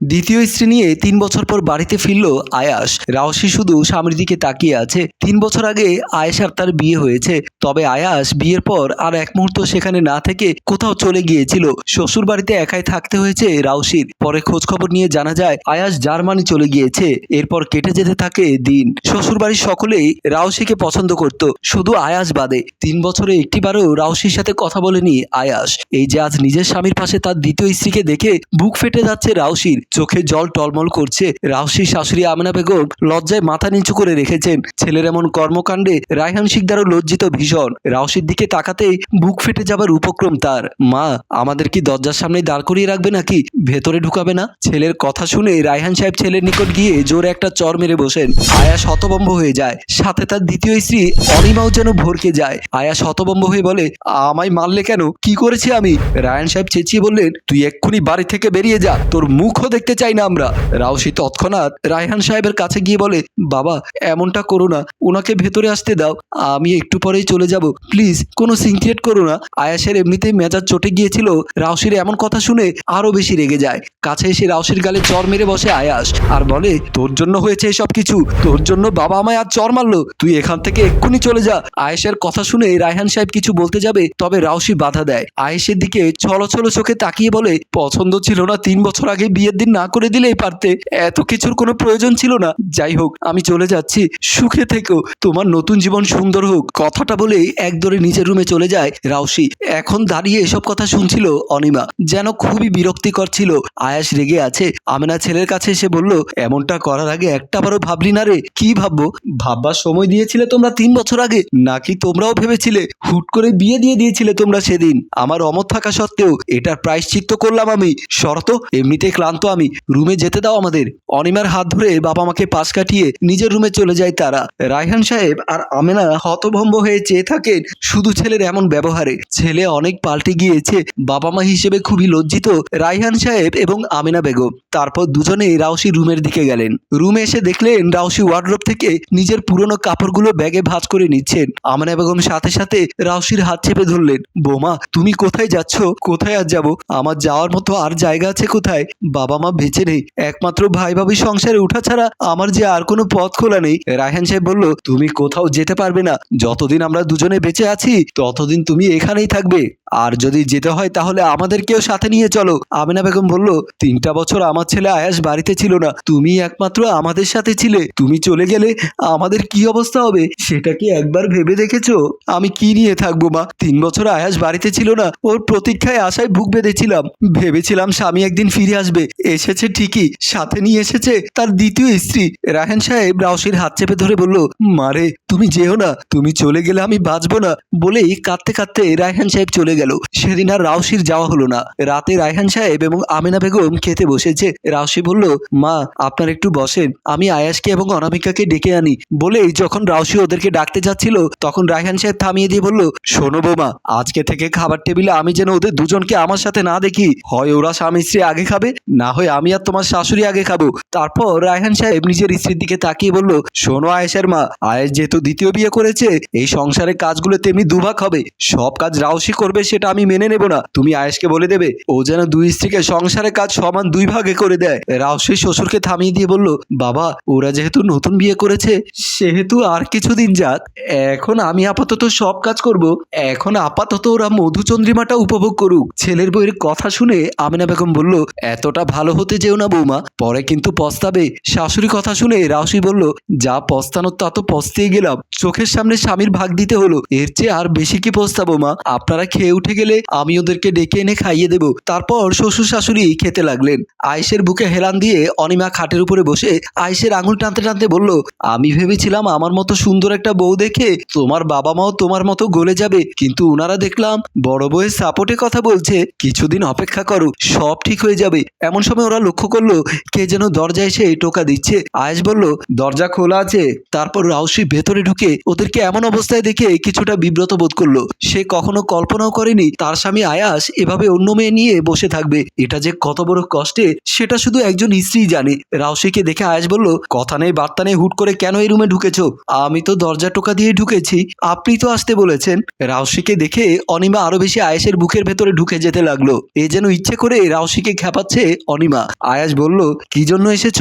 দ্বিতীয় স্ত্রী নিয়ে তিন বছর পর বাড়িতে ফিরল আয়াস। রাওসি শুধু স্বামীর দিকে তাকিয়ে আছে। তিন বছর আগে আয়েশার তার বিয়ে হয়েছে। তবে আয়াস বিয়ের পর আর এক মুহূর্ত সেখানে না থেকে কোথাও চলে গিয়েছিল। শ্বশুর বাড়িতে একাই থাকতে হয়েছে রাওশির পরে খোঁজ খবর নিয়ে জানা যায়, আয়াস জার্মানি চলে গিয়েছে। এরপর কেটে যেতে থাকে দিন। শ্বশুর বাড়ির সকলেই রাওশিকে পছন্দ করত। শুধু আয়াস বাদে। তিন বছরে একটিবারও রাওশির সাথে কথা বলেনি আয়াস। এই যে আজ নিজের স্বামীর পাশে তার দ্বিতীয় স্ত্রীকে দেখে বুক ফেটে যাচ্ছে রাওশির চোখে জল টলমল করছে। রাওশির শাশুড়ি আমিনা বেগম লজ্জায় মাথা নিচু করে রেখেছেন। ছেলের এমন কর্মকাণ্ডে রায়হান শিকদারও লজ্জিত ভীষণ। রাওশির দিকে তাকাতেই বুক ফেটে যাবার উপক্রম তার। মা, আমাদের কি দরজার সামনে দাঁড় করিয়ে রাখবে নাকি? ভেতরে ঢুকাবে না? ছেলের কথা শুনে রায়হান সাহেব ছেলের নিকট গিয়ে জোরে একটা চর মেরে বসেন। আয়া শতবম্ব হয়ে যায়। সাথে তার দ্বিতীয় স্ত্রী অনিমাও যেন ভরকে যায়। আয়া শতবম্ব হয়ে বলে, আমায় মারলে কেন? কি করেছি আমি? রায়হান সাহেব চেঁচিয়ে বললেন, তুই এক্ষুনি বাড়ি থেকে বেরিয়ে যা। তোর মুখও দেখতে চাই না আমরা। রাউসি তৎক্ষণাৎ রায়হান সাহেবের কাছে গিয়ে বলে, বাবা, এমনটা করো না। ওনাকে ভেতরে আসতে দাও। আমি একটু পরেই চলে যাব। প্লিজ, কোনো সিনক্রিয়েট করো না। আয়াসের এমনিতেই মেজাজ চটে গিয়েছিল। রাউসির এমন কথা শুনে আরও বেশি রেগে যায়। কাছে এসে রাউসির গালে চর মেরে বসে আয়াস। আর বলে, তোর জন্য হয়েছে এসব কিছু। তোর জন্য বাবা আমায় আজ চর মারলো। তুই এখান থেকে এক্ষুনি চলে যা। আয়েশের কথা শুনে রায়হান সাহেব কিছু বলতে যাবে, তবে রাউসি বাধা দেয়। আয়েশের দিকে ছলো ছলো চোখে তাকিয়ে বলে, পছন্দ ছিল না তিন বছর আগে বিয়ের দিন না করে দিলেই পারতে। এত কিছুর কোনো প্রয়োজন ছিল না। যাই হোক, আমি চলে যাচ্ছি। সুখে থেকো। তোমার নতুন জীবন সুন্দর হোক। কথাটা বলেই একদরে নিজের রুমে চলে যায় রাউসি। এখন দাঁড়িয়ে এসব কথা শুনছিল অনিমা। যেন খুবই বিরক্তিকর ছিল। আয়াস রেগে আছে। আমেনা ছেলের কাছে এসে বলল, এমনটা করার আগে একটা বারও ভাবলি না রে? কি ভাববো? ভাববার সময় দিয়েছিলে তোমরা তিন বছর আগে। নাকি তোমরাও ভেবেছিলে হুট করে বিয়ে দিয়ে দিয়েছিলে তোমরা সেদিন? আমার অমত থাকা সত্ত্বেও এটার প্রায়শ্চিত্ত করলাম আমি। শরত এমনিতে ক্লান্ত আমি। রুমে যেতে দাও আমাদের। অনিমার হাত ধরে বাবা মাকে পাশ কাটিয়ে নিজের রুমে চলে যায় তারা। রায়হান সাহেব আর আমেনা হতভম্ব হয়ে চেয়ে থাকেন শুধু ছেলের এমন ব্যবহারে। ছেলে অনেক পাল্টে গিয়েছে, বাবা মা হিসেবে খুবই লজ্জিত রায়হান সাহেব এবং আমিনা বেগম। তারপর দুজনেই রাউসি রুমের দিকে গেলেন। রুমে এসে দেখলেন রাউসি ওয়ার্ড্রোব থেকে নিজের পুরনো কাপড়গুলো ব্যাগে ভাঁজ করে নিচ্ছেন। আমিনা বেগম সাথে সাথে রাউসির হাত চেপে ধরলেন, বোমা, তুমি কোথায় যাচ্ছ? কোথায় আর যাব? আমার যাওয়ার মতো আর জায়গা আছে কোথায়? বাবা মা বেঁচে নেই। একমাত্র ভাই ভাবি সংসারে উঠা ছাড়া আমার যে আর কোনো পথ খোলা নেই। রায়হান সাহেব বলল, তুমি কোথাও যেতে পারবে না। যতদিন আমরা দুজনে বেঁচে আছি, ততদিন তুমি এখানেই থাকবে। আর যদি যেতে হয়, তাহলে আমাদেরকেও সাথে নিয়ে চলো। আমিনা বেগম বলল, তিনটা বছর আমার ছেলে আয়াস বাড়িতে ছিল না। তুমি একমাত্র আমাদের সাথে ছিলে। তুমি চলে গেলে আমাদের কি অবস্থা হবে, সেটা কি একবার ভেবে দেখেছ? আমি কি নিয়ে থাকব মা? তিন বছর আয়াস বাড়িতে ছিল না। ওর প্রতীক্ষায় আশায় বুক বেঁধেছিলাম। ভেবেছিলাম স্বামী একদিন ফিরে আসবে। এসেছে ঠিকই, সাথে নিয়ে এসেছে তার দ্বিতীয় স্ত্রী। রাহেন সাহেব রাউসির হাত চেপে ধরে বলল মারে তুমি যেও না, তুমি চলে গেলে আমি বাঁচবো না। বলেই কাঁদতে কাঁদতে রায়হান সাহেব চলে গেল। সেদিন আর রাউসির যাওয়া হলো না। রাতে রায়হান সাহেব এবং আমিনা বেগম খেতে বসেছে। রাউসি বলল, মা, আপনার একটু বসেন, আমি আয়াসকে এবং অনামিকাকে ডেকে আনি। বলেই যখন রাউসি ওদেরকে ডাকতে যাচ্ছিল, তখন রায়হান সাহেব থামিয়ে দিয়ে বলল, শোনো বোমা, আজকে থেকে খাবার টেবিলে আমি যেন ওদের দুজনকে আমার সাথে না দেখি। হয় ওরা স্বামী স্ত্রী আগে খাবে, না হয় আমি আর তোমার শাশুড়ি আগে খাব। তারপর রায়হান সাহেব নিজের স্ত্রীর দিকে তাকিয়ে বলল, শোনো আয়েশের মা, আয়েশ যেহেতু দ্বিতীয় বিয়ে করেছে, এই সংসারের কাজগুলো তেমনি দুভাগ হবে। সব কাজ রাউসি করবে সেটা আমি মেনে নেব না। তুমি আয়েশকে বলে দেবে, ও যেন দুই স্ত্রীকে সংসারের কাজ সমান দুই ভাগে করে দেয়। রাউসি শ্বশুরকে থামিয়ে দিয়ে বলল, বাবা, ওরা যেহেতু নতুন বিয়ে করেছে, সেহেতু আর কিছুদিন যাক। এখন আমি আপাতত সব কাজ করব। এখন আপাতত ওরা মধুচন্দ্রিমাটা উপভোগ করুক। ছেলের বইয়ের কথা শুনে আমিনা বেগম বলল, এতটা ভালো হতে যেও না বৌমা। পরে কিন্তু পস্তাবে। শাশুড়ি কথা শুনে রাউসি বলল, যা পস্তানোর তা তো পস্তেই গেলাম। চোখের সামনে স্বামীর ভাগ দিতে হলো। এর চেয়ে আর বেশি কি পস্তাবো মা? আপনারা খেয়ে উঠে গেলে আমি ওদেরকে ডেকে এনে খাইয়ে দেব তারপর শ্বশুর শাশুড়ি খেতে লাগলেন। আয়েশের বুকে হেলান দিয়ে অনিমা খাটের উপরে বসে আয়েশের আঙুল টানতে টানতে বলল, আমি ভেবেছিলাম আমার মতো সুন্দর একটা বউ দেখে তোমার বাবা মাও তোমার মতো গলে যাবে। কিন্তু ওনারা দেখলাম বড় বউয়ের সাপোর্টে কথা বলছে। কিছুদিন অপেক্ষা করো, সব ঠিক হয়ে যাবে। এমন সময় ওরা লক্ষ্য করল, কে যেন দরজায় এসে টোকা দিচ্ছে। আয়েশ বলল, দরজা খোলা আছে। তারপর রাউসি ভেতরে ঢুকে ওদেরকে এমন অবস্থায় দেখে কিছুটা বিব্রত বোধ করল। সে কখনো কল্পনাও করেনি, তার স্বামী আয়াস এভাবে অন্য মেয়ে নিয়ে বসে থাকবে। এটা যে কত বড় কষ্টে, সেটা শুধু একজন স্ত্রী জানে। রাউসিকে দেখে আয়াস বলল, কথা নেই, বার্তা নেই, হুট করে কেন এই রুমে ঢুকেছো? আমি তো দরজা টোকা দিয়ে ঢুকেছি, আপনি তো আসতে বলেছেন। রাউসিকে দেখে অনিমা আরও বেশি আয়েসের বুকের ভেতরে ঢুকে যেতে লাগল। এ যেন ইচ্ছে করে রাউসিকে খেপাচ্ছে অনিমা। অনিমা আয়াস বলল, কি জন্য এসেছ?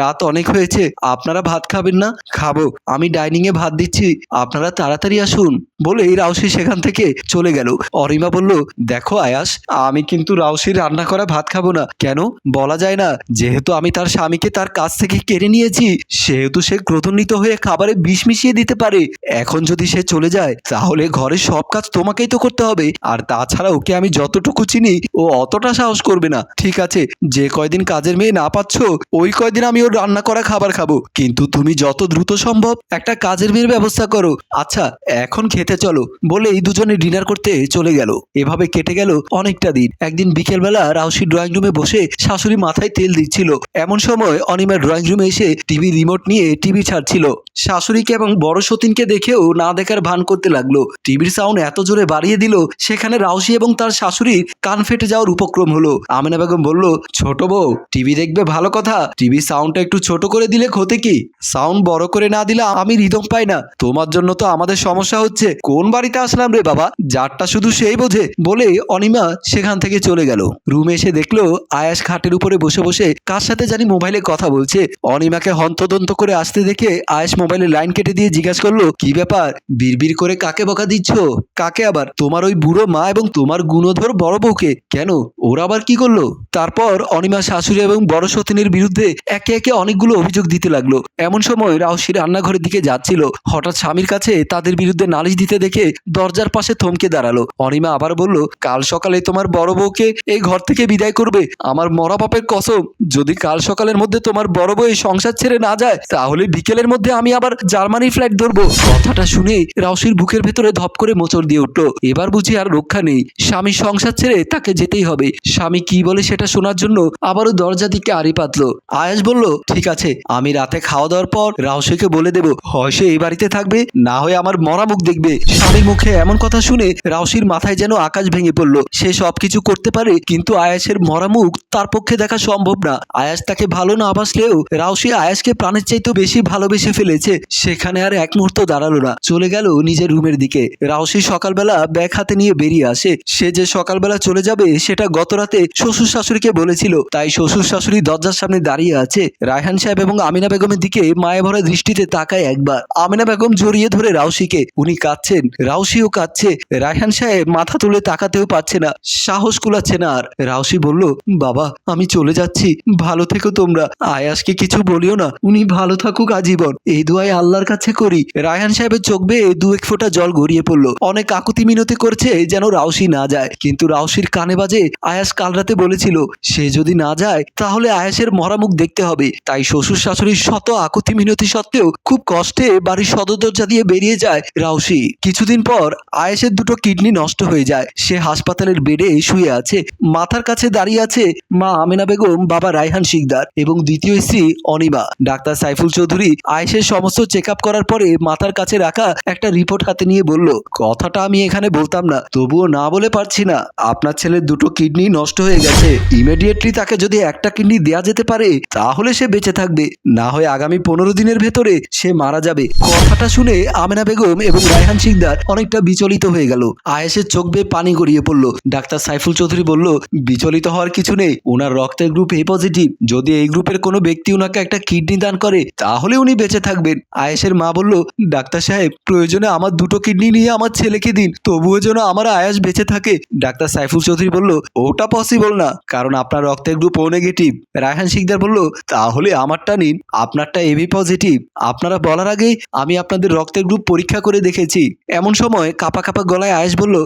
রাত অনেক হয়েছে, আপনারা ভাত খাবেন না? খাব, আমি ডাইনিং এ ভাত দিচ্ছি, আপনারা তাড়াতাড়ি আসুন। বলে এই রাউসি সেখান থেকে চলে গেল। অরিমা বলল, দেখো আয়াস, আমি কিন্তু রাউসির রান্না করা ভাত খাব না। কেন? বলা যায় না, যেহেতু আমি তার স্বামীকে তার কাছ থেকে কেড়ে নিয়েছি, সেহেতু সে ক্রোধন্বিত হয়ে খাবারে বিষ মিশিয়ে দিতে পারে। এখন যদি সে চলে যায়, তাহলে ঘরের সব কাজ তোমাকেই তো করতে হবে। আর তাছাড়া ওকে আমি যতটুকু চিনি, ও অতটা সাহস করবে না। ঠিক আছে, যে কয়দিন কাজের মেয়ে না পাচ্ছ, ওই কয়দিন আমি ওর রান্না করা খাবার খাব। কিন্তু তুমি যত দ্রুত সম্ভব একটা কাজের মেয়ের ব্যবস্থা করো। আচ্ছা এখন খেতে চলো। বলে এই দুজনে ডিনার করতে চলে গেল। এভাবে কেটে গেল অনেকটা দিন। একদিন বিকেলবেলা রাউসি ড্রয়িং রুমে বসে শাশুড়ি মাথায় তেল দিচ্ছিল। এমন সময় অনিমা ড্রয়িং রুমে এসে টিভি রিমোট নিয়ে টিভি ছাড়ছিল। শাশুড়িকে এবং বড় সতীনকে দেখেও না দেখার ভান করতে লাগল। টিভির সাউন্ড এত জোরে বাড়িয়ে দিল, সেখানে রাউসি এবং তার শাশুড়ির কান ফেটে যাওয়ার উপক্রম হলো। আমিনা বেগম বলল, ছোট বউ। টিভি দেখবে ভালো কথা। টিভি সাউন্ডটা একটু ছোট করে দিলে ক্ষতি কি? সাউন্ড বড় করে না দিলে আমি রিদম পাই না। তোমার জন্য তো আমাদের সমস্যা হচ্ছে। কোন বাড়িতে আসলাম রে বাবা? যারটা শুধু সেই বোঝে। বলে অনিমা সেখান থেকে চলে গেল। রুমে এসে দেখল আয়াস খাটের উপরে বসে বসে কার সাথে জানি মোবাইলে কথা বলছে। অনিমাকে হন্তদন্ত করে আসতে দেখে আয়াস মোবাইলে লাইন কেটে দিয়ে জিজ্ঞাসা করল, কি ব্যাপার? বিড়বিড় করে কাকে বকা দিচ্ছ? কাকে আবার? তোমার ওই বুড়ো মা এবং তোমার গুণধর বড় বউকে? কেন? ওরা আবার কি করল? তারপর অনিমা শাশুড়ি এবং বড় সতীনের বিরুদ্ধে একে একে অনেকগুলো অভিযোগ দিতে লাগল। এমন সময় রাউসি রান্নাঘরের দিকে যাচ্ছিল। হঠাৎ স্বামীর কাছে তাদের বিরুদ্ধে নালিশ দিতে দেখে দরজার পাশে থমকে দাঁড়াল। অনিমা আবার বলল, কাল সকালে তোমার বড় বউকে এই ঘর থেকে বিদায় করবে। আমার মরা বাপের কসম। যদি কাল সকালের মধ্যে তোমার বড় বউ এই সংসার ছেড়ে না যায়, তাহলে বিকেলের মধ্যে আমি আবার জার্মানি ফ্লাইট ধরবো। কথাটা শুনে রাউসির বুকের ভেতরে ধপ করে মোচড় দিয়ে উঠল। এবার বুঝি আর রক্ষা নেই। স্বামী সংসার ছেড়ে তাকে যেতেই হবে। স্বামী কি বলে সেটা শোনার জন্য আবারও দরজা দিকে আড়ি পাতলো। আয়াস বলল, ঠিক আছে, আমি রাতে খাওয়া দাওয়ার পর রাউসিকে বলে দেব, হয় সে এই বাড়িতে থাকবে, না হয় আমার মরা মুখ দেখবে। স্বামীর মুখে এমন কথা শুনে রাউসির মাথায় যেন আকাশ ভেঙে পড়ল। সে সবকিছু করতে পারে, কিন্তু আয়াসের মরা মুখ তার পক্ষে দেখা সম্ভব না। আয়াস তাকে ভালো না বাসলেও রাউসি আয়াসকে প্রাণের চাইতেও বেশি ভালোবেসে ফেলেছে। সেখানে আর এক মুহূর্ত দাঁড়াল না, চলে গেল নিজের রুমের দিকে। রাউসি সকালবেলা ব্যাগ হাতে নিয়ে বেরিয়ে আসে। সে যে সকালবেলা চলে যাবে, সেটা গত রাতে শ্বশুর শাশুড়িকে বলেছিল। তাই শ্বশুর শাশুড়ি দরজার সামনে দাঁড়িয়ে আছে রায়হান সাহেব এবং আমিনা বেগমের দিকে মায়া ভরা দৃষ্টিতে তাকায় একবার। আমিনা বেগম জড়িয়ে ধরে রাউসিকে। উনি কাঁদছেন। রাউসিও কাঁদছে। রায়হান সাহেব মাথা তুলে তাকাতেও পারছে না। সাহস কুলাচ্ছে না আর। রাউসি বলল, বাবা, আমি চলে যাচ্ছি। ভালো থেকো তোমরা। আয়াসকে কিছু বলিও না। উনি ভালো থাকুক আজীবন। এই দোয়াই আল্লাহর কাছে করি। রায়হান সাহেবের চোখ বেয়ে দু এক ফোঁটা জল গড়িয়ে পড়ল। অনেক আকুতি মিনতি করছে যেন রাউসি না যায়। কিন্তু রাউসির কানে বাজে আয়াস কাল রাতে বলেছিল, সে যদি না যায়, তাহলে আয়াসের মরামুখ দেখতে হবে। তাই শ্বশুর শাশুড়ির শত আকুতি মিনতি সত্ত্বেও খুব কষ্টে বাড়ির সদর দরজা দিয়ে বেরিয়ে যায় রাউসি। কিছুদিন পর আয়েশের দুটো কিডনি নষ্ট হয়ে যায়। সে হাসপাতালের বেডে শুয়ে আছে, মাথার কাছে দাঁড়িয়ে আছে মা আমেনা বেগম, বাবা রায়হান শিকদার এবং দ্বিতীয় স্ত্রী অনিমা। ডাক্তার সাইফুল চৌধুরী আয়েশের সমস্ত চেক আপ করার পরে মাথার কাছে রাখা একটা রিপোর্ট হাতে নিয়ে বলল, কথাটা আমি এখানে বলতাম না, তবুও না বলে পারছি না। আপনার ছেলের দুটো কিডনি নষ্ট হয়ে গেছে। ইমিডিয়েটলি তাকে যদি একটা কিডনি দেয়া যেতে পারে, তাহলে সে বেঁচে থাকবে। না হয় আগামী পনেরো দিনের ভেতরে সে মারা যাবে। কথাটা শুনে আমেনা বেগম এবং রায়হান সিকদার অনেকটা বিচলিত হয়ে গেল। আয়েশের চোখ বেয়ে পানি গড়িয়ে পড়ল। ডাক্তার সাইফুল চৌধুরী বলল, বিচলিত হওয়ার কিছু নেই। ওনার রক্তের গ্রুপ এ পজিটিভ যদি এই গ্রুপের কোনো ব্যক্তি ওনাকে একটা কিডনি দান করে, তাহলে উনি বেঁচে থাকবেন। আয়েসের মা বলল, ডাক্তার সাহেব, প্রয়োজনে আমার দুটো কিডনি নিয়ে আমার ছেলেকে দিন। তবুও যেন আমার আয়াস বেঁচে থাকে। ডাক্তার সাইফুল চৌধুরী বলল, ওটা পসিবল না। কারণ আপনার রক্তের group O negative Raihan Sikder বলল, তাহলে আমারটা নিন, আপনারটা এবি পজিটিভ আপনারা বলার আগেই আমি আপনাদের রক্তের গ্রুপ পরীক্ষা করে দেখেছি। এমন সময় কাপা কাপা গলায় আয়েশ বলল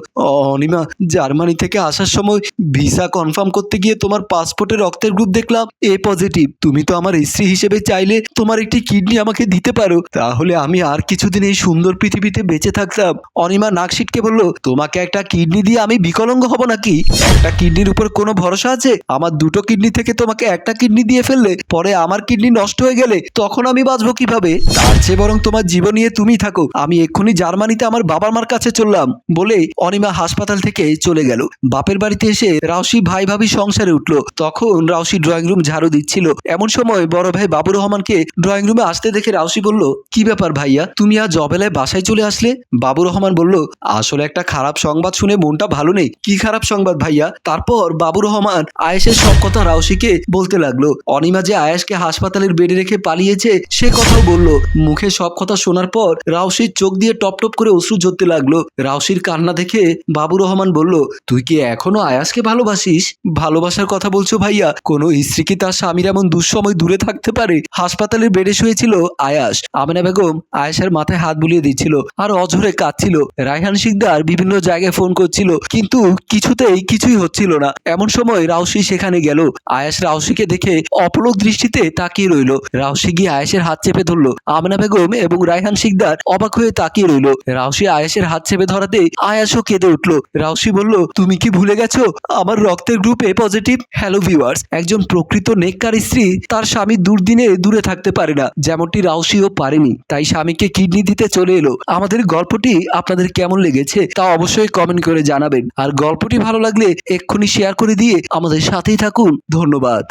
অনিমা, জার্মানি থেকে আসার সময় ভিসা কনফার্ম করতে গিয়ে তোমার পাসপোর্টে রক্তের গ্রুপ দেখলাম এ পজিটিভ তুমি তো আমার স্ত্রী হিসেবে চাইলে তোমার একটি কিডনি আমাকে দিতে পারো। তাহলে আমি আর কিছুদিন এই সুন্দর পৃথিবীতে বেঁচে থাকতাম। অনিমা নাক সিটকে বলল, তোমাকে একটা কিডনি দিয়ে আমি বিকলঙ্গ হব নাকি? একটা কিডনির উপর কোনো ভরসা আছে? আমার দুটো কিডনি থেকে তোমাকে একটা কিডনি দিয়ে ফেললে, পরে আমার কিডনি নষ্ট হয়ে গেলে তখন আমি বাঁচবো কীভাবে? তার চেয়ে বরং তোমার জীবন নিয়ে তুমি থাকো। আমি এক্ষুনি জার্মানিতে আমার বাবার মার কাছে চললাম বলে অনিমা হাসপাতাল থেকে চলে গেল। বাপের বাড়িতে এসে রাউসি ভাই ভাবি সংসারে উঠল। তখন রাউসি ড্রয়িং রুম ঝাড়ু দিচ্ছিল। এমন সময় বড় ভাই বাবুর রহমানকে ড্রয়িং রুমে আসতে দেখে রাউসি বলল, কি ব্যাপার ভাইয়া? তুমি আজ অবেলায় বাসায় চলে আসলে? বাবুর রহমান বলল, আসলে একটা খারাপ সংবাদ শুনে মনটা ভালো নেই। কি খারাপ সংবাদ ভাইয়া? তারপর বাবুর রহমান আয়েশের সব কথা রাউশিকে বলতে লাগল। অনিমা যে আয়াসকে হাসপাতালের বেডে রেখে পালিয়েছে, সে কথাও বলল। মুখে সব কথা শোনার পর রাউশির চোখ দিয়ে টপ টপ করে অশ্রু ঝরতে লাগল। রাউশির কান্না দেখে বাবু রহমান বলল, তুই কি এখনও আয়াসকে ভালোবাসিস? ভালোবাসার কথা বলছো ভাইয়া। কোনো স্ত্রী কি তার স্বামীর এমন দুঃসময় দূরে থাকতে পারে? হাসপাতালের বেডে শুয়েছিল আয়াস। আমেনা বেগম আয়েশার মাথায় হাত বুলিয়ে দিচ্ছিল আর অঝরে কাঁদছিল। রায়হান শিকদার বিভিন্ন জায়গায় ফোন করছিল, কিন্তু কিছুতেই কিছুই হচ্ছিল না। এমন সময় রাউসি সেখানে গেল। আয়াস রাউসিকে দেখে অপলক দৃষ্টিতে তাকিয়ে রইল। রাউসি গিয়ে আয়েশের হাত চেপে ধরলো। আমেনা বেগম এবং রায়হান শিকদার অবাক হয়ে তাকিয়ে রইল। রাউসি আয়েশের হাত চেপে ধরাতে আয়াসও কেঁদে উঠল। রাউসি বলল, তুমি কি ভুলে গেছো? আমার রক্তের গ্রুপে পজিটিভ হ্যালো ভিউয়ার্স। একজন প্রকৃত নেককার স্ত্রী তার স্বামী দুর্দিনে দূরে থাকতে পারে না। যেমনটি রাউসিও পারেনি। তাই স্বামীকে কিডনি দিতে চলে এলো। আমাদের গল্পটি আপনাদের কেমন লেগেছে তা অবশ্যই কমেন্ট করে জানাবেন। আর গল্পটি ভালো লাগলে এক্ষুনি শেয়ার করে দিয়ে আমাদের সাথেই থাকুন। ধন্যবাদ।